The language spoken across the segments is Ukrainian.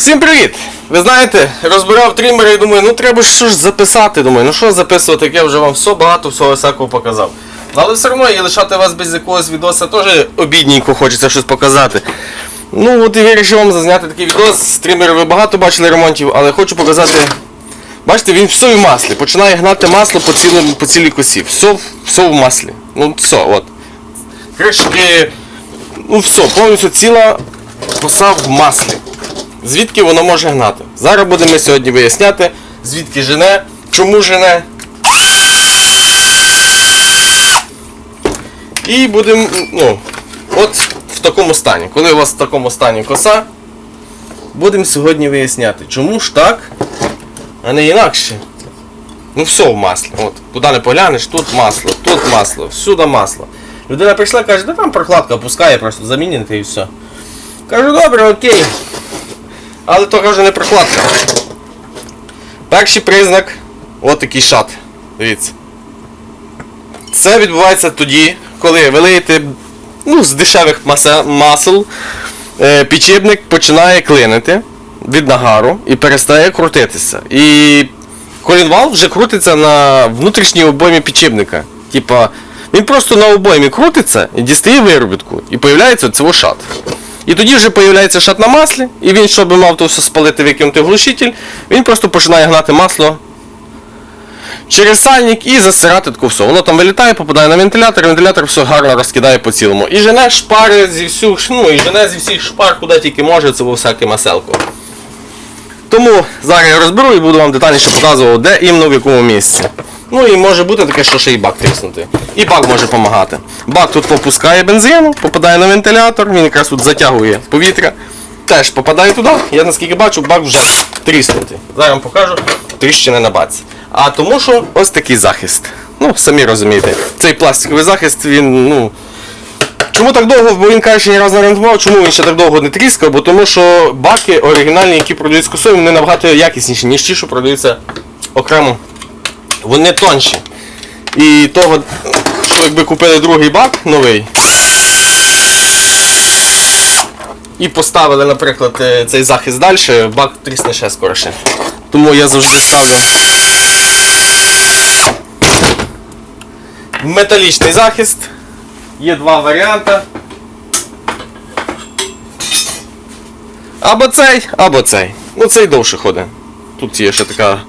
Всім привіт! Ви знаєте, розбирав трімери і думаю, ну треба щось записати. Думаю, ну що записувати, як я вже вам все багато всього всякого показав. Але все одно і лишати вас без якогось відоса теж обідненько хочеться щось показати. Ну от і вирішив вам зазняти такий відос. Стрімери ви багато бачили ремонтів, але хочу показати. Бачите, він все в маслі. Починає гнати масло по, цілому, по цілій косі. Все, все в маслі. Ну все, от. Кришки. Ну все, повністю ціла коса в маслі. Звідки воно може гнати? Зараз будемо сьогодні виясняти, звідки жене, чому жене. І будемо, ну, от в такому стані. Коли у вас в такому стані коса, будемо сьогодні виясняти, чому ж так, а не інакше. Ну все в маслі. От, куди не поглянеш, тут масло, тут масло, всюди масло. Людина прийшла, каже, да там прокладка пускає, просто замінити і все. Кажу, добре, окей. Але то каже не прокладка. Перший признак от такий шат. Дивіться. Це відбувається тоді, коли ви лиєте ну, з дешевих масел, е, підшипник починає клинити від нагару і перестає крутитися. І колінвал вже крутиться на внутрішній обоймі підшипника. Типа, він просто на обоймі крутиться і дістає виробітку, і появляється цього шат. І тоді вже появляється шат на маслі, і він, щоб мав то все спалити, викинути глушитель, він просто починає гнати масло через сальник і засирати таку все. Воно там вилітає, попадає на вентилятор, вентилятор все гарно розкидає по цілому. І жене шпари зі всіх, ну, і жене зі всіх шпар, куди тільки може, це во всяке маселко. Тому зараз я розберу і буду вам детальніше показувати, де іменно в якому місці. Ну і може бути таке, що ще і бак тріснути. І бак може допомагати. Бак тут попускає бензину, попадає на вентилятор, він якраз тут затягує повітря. Теж попадає туди. Я наскільки бачу, бак вже тріснутий. Зараз вам покажу тріщини на баці. А тому що ось такий захист. Ну, самі розумієте, цей пластиковий захист, він, ну. Чому так довго, бо він каже, що ні разу не ремонтував, чому він ще так довго не тріскав? Бо тому що баки оригінальні, які продаються з косою, вони набагато якісніші, ніж ті, що продаються окремо. Вони тонші. І того, що якби купили другий бак новий. І поставили, наприклад, е, цей захист далі, бак трісне ще скоріше. Тому я завжди ставлю металічний захист. Є два варіанти. Або цей, або цей. Ну цей довше ходить. Тут є ще така,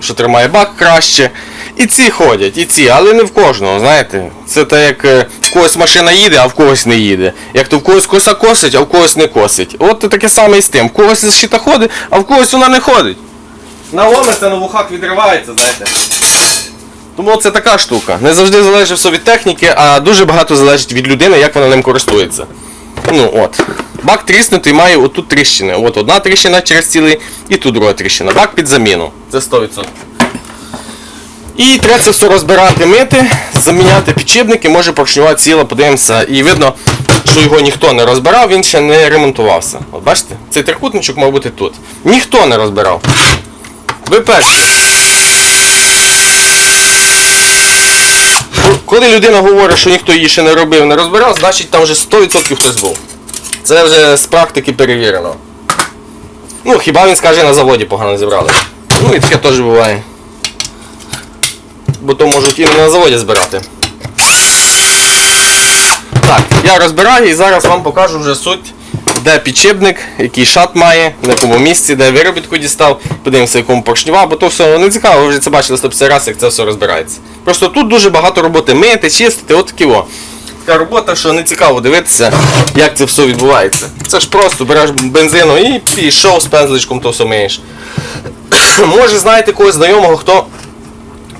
що тримає бак краще. І ці ходять, і ці, але не в кожного, знаєте. Це так як е, в когось машина їде, а в когось не їде. Як то в когось коса косить, а в когось не косить. От таке саме і з тим. В когось защита ходить, а в когось вона не ходить. Наломиться, на вухах відривається, знаєте. Тому це така штука. Не завжди залежить все від техніки, а дуже багато залежить від людини, як вона ним користується. Ну от. Бак тріснутий має отут тріщини. От одна тріщина через цілий і тут друга тріщина. Бак під заміну. Це 100%. І треба це все розбирати, мити, заміняти підшипники, може поршнева ціла, подивимося. І видно, що його ніхто не розбирав, він ще не ремонтувався. От бачите, цей трикутничок мав бути тут. Ніхто не розбирав. Ви перші. Коли людина говорить, що ніхто її ще не робив, не розбирав, значить там вже 100% хтось був. Це вже з практики перевірено. Ну, хіба він скаже на заводі погано зібрали. Ну і таке теж буває. Бо то можуть і не на заводі збирати. Так, я розбираю і зараз вам покажу вже суть, де підшипник, який шат має, на якому місці, де виробітку дістав, подивимося, якому поршнева, бо то все не цікаво, ви вже це бачили 150 разів, як це все розбирається. Просто тут дуже багато роботи мити, чистити, от такі о. Така робота, що не цікаво дивитися, як це все відбувається. Це ж просто береш бензину і пішов з пензличком, то все миєш. Може знаєте когось знайомого, хто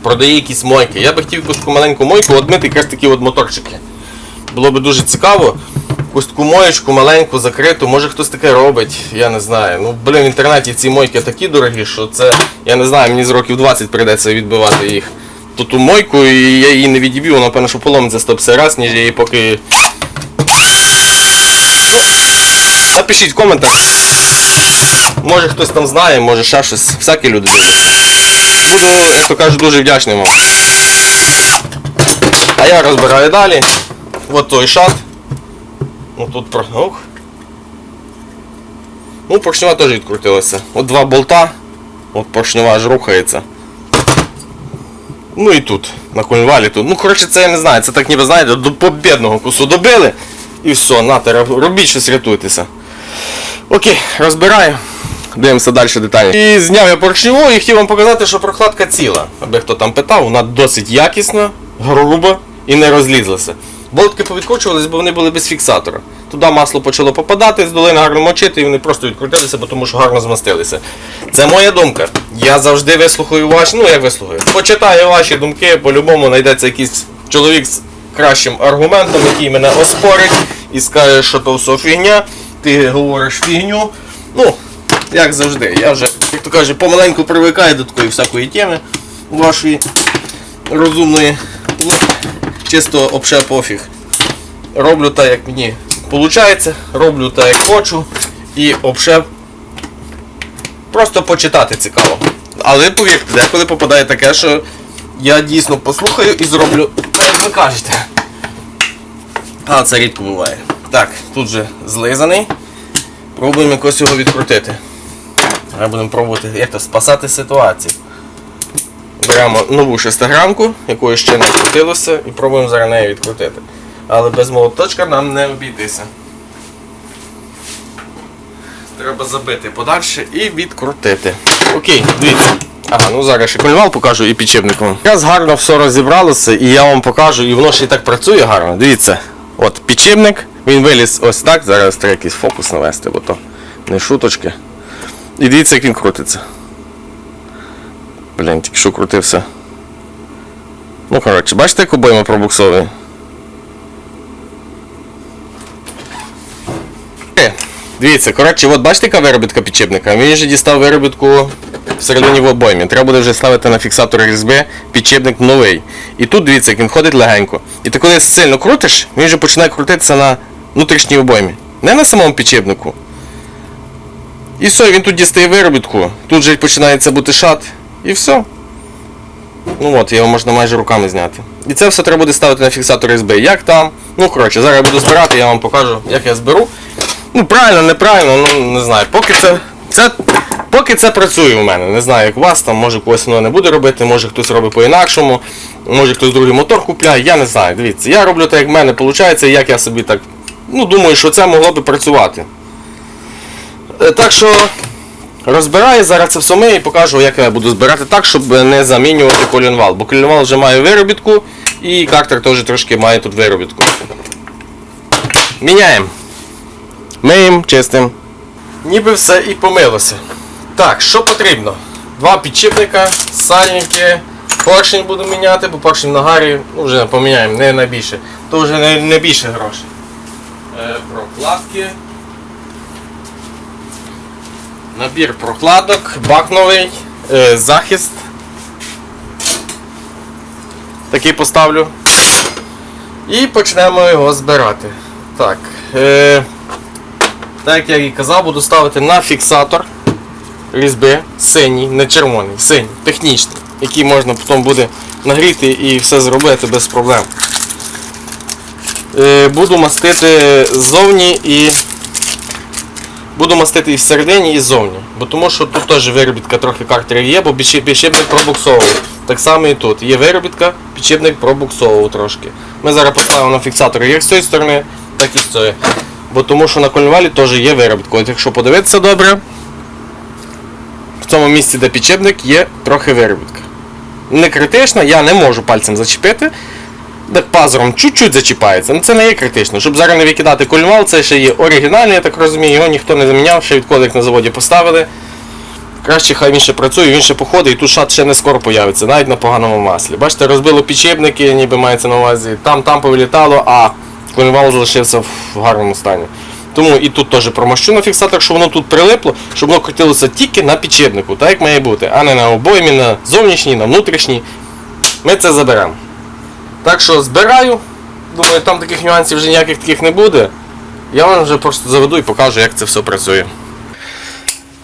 продає якісь мойки. Я би хотів якусь таку маленьку мойку, от мити якраз такі от моторчики. Було би дуже цікаво. Якусь таку моєчку маленьку, закриту, може хтось таке робить, я не знаю. Ну, блин, в інтернеті ці мойки такі дорогі, що це, я не знаю, мені з років 20 прийдеться відбивати їх. Ту ту мойку, і я її не відіб'ю, вона певно, що поломиться 150 раз, ніж я її поки. Напишіть в коментах. Може хтось там знає, може ще щось, всякі люди. Буду, як то кажуть, дуже вдячний вам. А я розбираю далі. От той шат. Тут про. Ух. Ну, поршнева теж відкрутилася. От два болта, от поршнева аж рухається. Ну і тут, на кольвалі тут. Ну, коротше, це я не знаю, це так ніби, знаєте, до побідного кусу добили. І все, нате, робіть щось, рятуйтеся. Окей, розбираю. Дивимося далі деталі. І зняв я поршневу і хотів вам показати, що прокладка ціла. Аби хто там питав, вона досить якісна, груба і не розлізлася. Болтки повідкручувались, бо вони були без фіксатора. Туди масло почало попадати, з долини гарно мочити, і вони просто відкрутилися, бо тому що гарно змастилися. Це моя думка. Я завжди вислухаю ваші, ну як вислухаю, почитаю ваші думки, по-любому знайдеться якийсь чоловік з кращим аргументом, який мене оспорить і скаже, що то все фігня, ти говориш фігню. Ну, як завжди, я вже, як то каже, помаленьку привикаю до такої всякої теми вашої розумної. Чисто обше пофіг. Роблю так, як мені виходить, роблю так, як хочу, і обше просто почитати цікаво. Але повірте, деколи попадає таке, що я дійсно послухаю і зроблю так, як ви кажете. А це рідко буває. Так, тут же злизаний. Пробуємо якось його відкрутити. Ми будемо пробувати як то спасати ситуацію. Беремо нову шестигранку, якою ще не крутилося, і пробуємо зараз неї відкрутити. Але без молоточка нам не обійтися. Треба забити подальше і відкрутити. Окей, дивіться. Ага, ну зараз ще кольвал покажу і підшипник вам. Якраз гарно все розібралося, і я вам покажу, і воно ще і так працює гарно. Дивіться, от підшипник, він виліз ось так. Зараз треба якийсь фокус навести, бо то не шуточки. І дивіться, як він крутиться. Блін, тільки що крутився. Ну, коротше, бачите, як обойма пробуксовує? Е, Дивіться, коротше, от бачите, яка виробітка підчепника? Він вже дістав виробітку всередині в обоймі. Треба буде вже ставити на фіксатор різьби підчепник новий. І тут дивіться, як він ходить легенько. І ти коли сильно крутиш, він вже починає крутитися на внутрішній обоймі. Не на самому підчепнику. І все, він тут дістає виробітку, тут же починається бути шат, і все. Ну от, його можна майже руками зняти. І це все треба буде ставити на фіксатор СБ. Як там? Ну, коротше, зараз я буду збирати, я вам покажу, як я зберу. Ну, правильно, неправильно, ну не знаю. Поки це. це поки це працює у мене. Не знаю, як у вас там, може когось воно не буде робити, може хтось робить по-інакшому, може хтось другий мотор купляє, я не знаю. Дивіться, я роблю так, як в мене виходить, як я собі так. Ну, думаю, що це могло би працювати. Е, Так що розбираю зараз це все ми і покажу, як я буду збирати так, щоб не замінювати колінвал. Бо колінвал вже має виробітку і картер теж трошки має тут виробітку. Міняємо. Миємо, чистим. Ніби все і помилося. Так, що потрібно? Два підчіпника, сальники, поршень буду міняти, бо поршень на гарі ну, вже поміняємо, не найбільше. То вже не, не більше грошей. Е, прокладки. Набір прокладок, бак новий, е, захист. Такий поставлю. І почнемо його збирати. Так. Е, так як я і казав, буду ставити на фіксатор різьби синій, не червоний, синій, технічний, який можна потім буде нагріти і все зробити без проблем. Е, буду мастити ззовні і Буду мастити і всередині, і ззовні. Бо тому що тут теж виробітка трохи картерів є, бо підшип- підшипник пробуксовував. Так само і тут. Є виробітка, підшипник пробуксовував трошки. Ми зараз поставимо на фіксатор як з цієї сторони, так і з цієї. Бо тому що на кольнувалі теж є виробітка. От якщо подивитися добре, в цьому місці, де підшипник, є трохи виробітка. Не критична, я не можу пальцем зачепити. Пазуром чуть-чуть зачіпається. Ну це не є критично. Щоб зараз не викидати кольмал, це ще є оригінальний, я так розумію, його ніхто не заміняв, ще відколи їх на заводі поставили. Краще хай він ще працює, він ще походить, і тут шат ще не скоро появиться, навіть на поганому маслі. Бачите, розбило підшипники, ніби мається на увазі, там там повилітало, а кольмал залишився в гарному стані. Тому і тут теж промащу на фіксатор, щоб воно тут прилипло, щоб воно крутилося тільки на підшипнику, так як має бути, а не на обоймі, на зовнішній, на внутрішній. Ми це заберемо. Так що збираю, думаю, там таких нюансів вже ніяких таких не буде. Я вам вже просто заведу і покажу, як це все працює.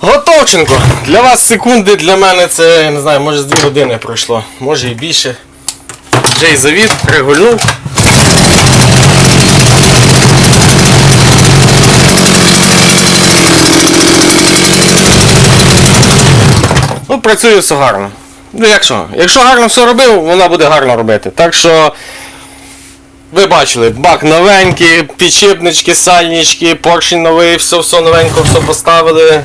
Готовченко! Для вас секунди, для мене це, не знаю, може з 2 години пройшло, може і більше. Вже й завід, регульнув. Ну, працює все гарно. Ну якщо? Якщо гарно все робив, вона буде гарно робити. Так що. Ви бачили, бак новенький, підшипнички, сальнички, поршень новий, все все новенько, все поставили.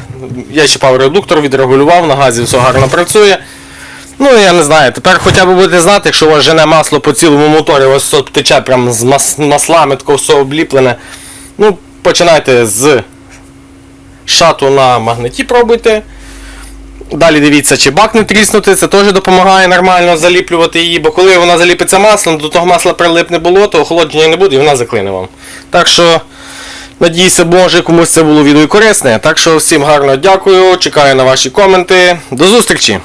Я чіпав редуктор, відрегулював, на газі все гарно працює. Ну, я не знаю, тепер хоча б будете знати, якщо у вас жене масло по цілому моторі, ось все тече прям з мас- маслами, тако все обліплене. Ну, починайте з шату на магнеті пробуйте. Далі дивіться, чи бак не тріснути, це теж допомагає нормально заліплювати її, бо коли вона заліпиться маслом, до того масла прилипне було, то охолодження не буде і вона заклине вам. Так що, надіюся, може комусь це було відео корисне. Так що всім гарно дякую, чекаю на ваші коменти. До зустрічі!